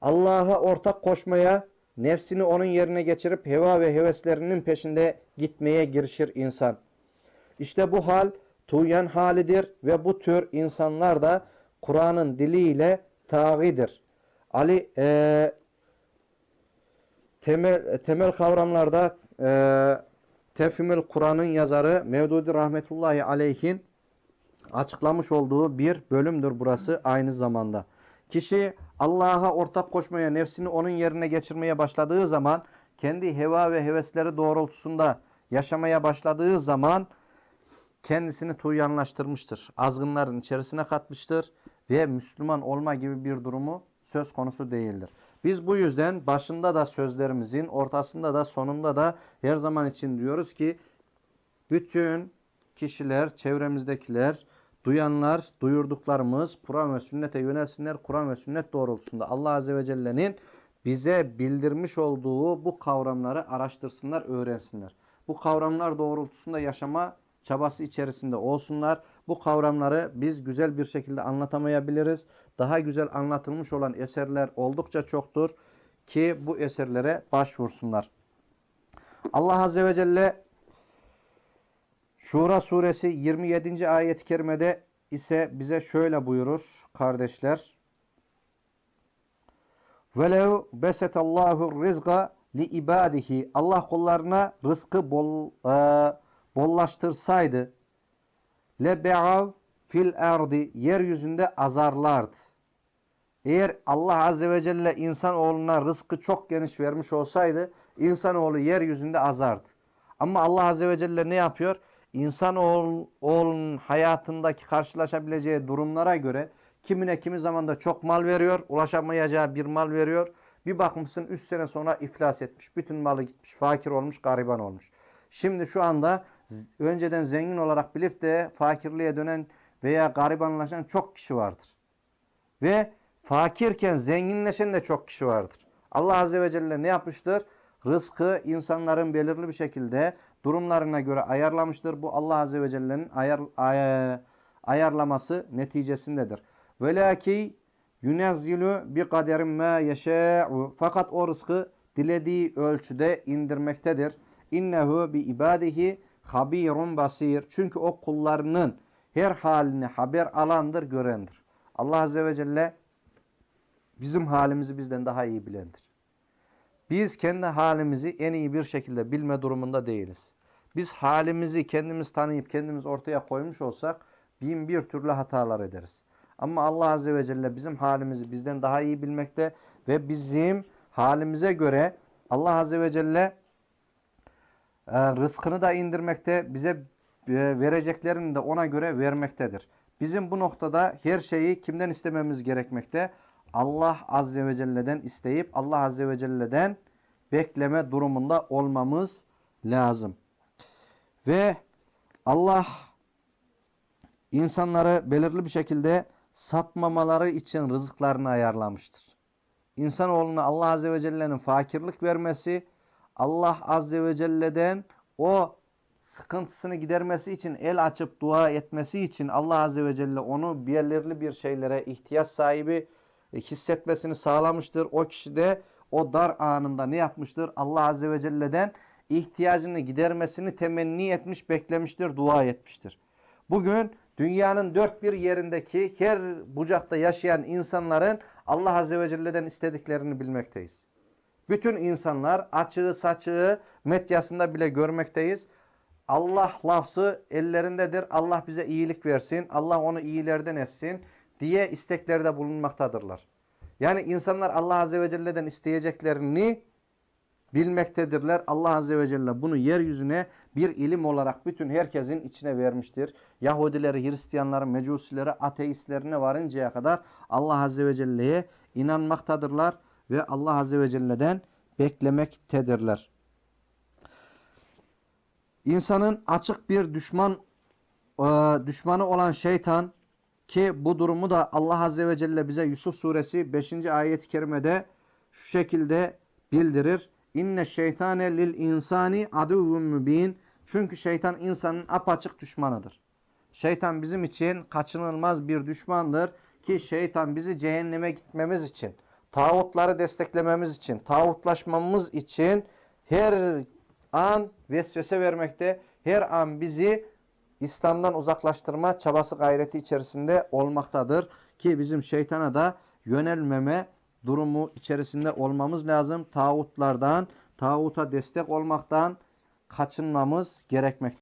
Allah'a ortak koşmaya, nefsini onun yerine geçirip heva ve heveslerinin peşinde gitmeye girişir insan. İşte bu hal tuyan halidir ve bu tür insanlar da Kur'an'ın diliyle tağidir. Ali e, temel, temel kavramlarda e, Tefhimül Kur'an'ın yazarı Mevdudi Rahmetullahi Aleyhin açıklamış olduğu bir bölümdür burası aynı zamanda. Kişi Allah'a ortak koşmaya, nefsini onun yerine geçirmeye başladığı zaman, kendi heva ve hevesleri doğrultusunda yaşamaya başladığı zaman kendisini tuğyanlaştırmıştır. Azgınların içerisine katmıştır ve Müslüman olma gibi bir durumu söz konusu değildir. Biz bu yüzden başında da sözlerimizin, ortasında da sonunda da her zaman için diyoruz ki bütün kişiler, çevremizdekiler, duyanlar, duyurduklarımız Kur'an ve sünnete yönelsinler. Kur'an ve sünnet doğrultusunda Allah Azze ve Celle'nin bize bildirmiş olduğu bu kavramları araştırsınlar, öğrensinler. Bu kavramlar doğrultusunda yaşama çabası içerisinde olsunlar. Bu kavramları biz güzel bir şekilde anlatamayabiliriz. Daha güzel anlatılmış olan eserler oldukça çoktur ki bu eserlere başvursunlar. Allah Azze ve Celle Şura suresi 27. ayet-i kerimede ise bize şöyle buyurur kardeşler. Velev besetallahu rizqa li ibadihi Allah kullarına rızkı bol, e, bollaştırsaydı lebe'av fil erdi yeryüzünde azarlardı. Eğer Allah Azze ve Celle insanoğluna rızkı çok geniş vermiş olsaydı insanoğlu yeryüzünde azardı. Ama Allah Azze ve Celle ne yapıyor? İnsanoğlunun hayatındaki karşılaşabileceği durumlara göre kimine kimi zamanda çok mal veriyor, ulaşamayacağı bir mal veriyor. Bir bakmışsın 3 sene sonra iflas etmiş. Bütün malı gitmiş, fakir olmuş, gariban olmuş. Şimdi şu anda önceden zengin olarak bilip de fakirliğe dönen veya garibanlaşan çok kişi vardır. Ve fakirken zenginleşen de çok kişi vardır. Allah Azze ve Celle ne yapmıştır? Rızkı insanların belirli bir şekilde durumlarına göre ayarlamıştır. Bu Allah Azze ve Celle'nin ayar, ay, ayarlaması neticesindedir. Velaki yunezzilu bi kaderin ma yeşâ'u fakat o rızkı dilediği ölçüde indirmektedir. İnnehu bi ibadihi habirun basir. Çünkü o kullarının her halini haber alandır, görendir. Allah Azze ve Celle bizim halimizi bizden daha iyi bilendir. Biz kendi halimizi en iyi bir şekilde bilme durumunda değiliz. Biz halimizi kendimiz tanıyıp kendimiz ortaya koymuş olsak bin bir türlü hatalar ederiz. Ama Allah Azze ve Celle bizim halimizi bizden daha iyi bilmekte ve bizim halimize göre Allah Azze ve Celle e, rızkını da indirmekte, bize e, vereceklerini de ona göre vermektedir. Bizim bu noktada her şeyi kimden istememiz gerekmekte? Allah Azze ve Celle'den isteyip Allah Azze ve Celle'den bekleme durumunda olmamız lazım. Ve Allah insanları belirli bir şekilde sapmamaları için rızıklarını ayarlamıştır. İnsanoğluna Allah Azze ve Celle'nin fakirlik vermesi, Allah Azze ve Celle'den o sıkıntısını gidermesi için, el açıp dua etmesi için Allah Azze ve Celle onu belirli bir şeylere ihtiyaç sahibi hissetmesini sağlamıştır. O kişi de o dar anında ne yapmıştır? Allah Azze ve Celle'den ihtiyacını gidermesini temenni etmiş, beklemiştir, dua etmiştir. Bugün dünyanın dört bir yerindeki her bucakta yaşayan insanların Allah Azze ve Celle'den istediklerini bilmekteyiz. Bütün insanlar açığı saçığı medyasında bile görmekteyiz. Allah lafzı ellerindedir. Allah bize iyilik versin. Allah onu iyilerden etsin diye isteklerde bulunmaktadırlar. Yani insanlar Allah Azze ve Celle'den isteyeceklerini bilmektedirler. Allah Azze ve Celle bunu yeryüzüne bir ilim olarak bütün herkesin içine vermiştir. Yahudileri, Hristiyanları, Mecusileri, ateistlerine varıncaya kadar Allah Azze ve Celle'ye inanmaktadırlar ve Allah Azze ve Celle'den beklemektedirler. İnsanın açık bir düşman e, düşmanı olan şeytan ki bu durumu da Allah Azze ve Celle bize Yusuf suresi 5. ayet-i kerimede şu şekilde bildirir. İnne şeytane lil insani aduvun mübin. Çünkü şeytan insanın apaçık düşmanıdır. Şeytan bizim için kaçınılmaz bir düşmandır ki şeytan bizi cehenneme gitmemiz için tağutları desteklememiz için, tağutlaşmamız için her an vesvese vermekte, her an bizi İslam'dan uzaklaştırma çabası gayreti içerisinde olmaktadır. Ki bizim şeytana da yönelmeme durumu içerisinde olmamız lazım. Tağutlardan, tağuta destek olmaktan kaçınmamız gerekmektedir.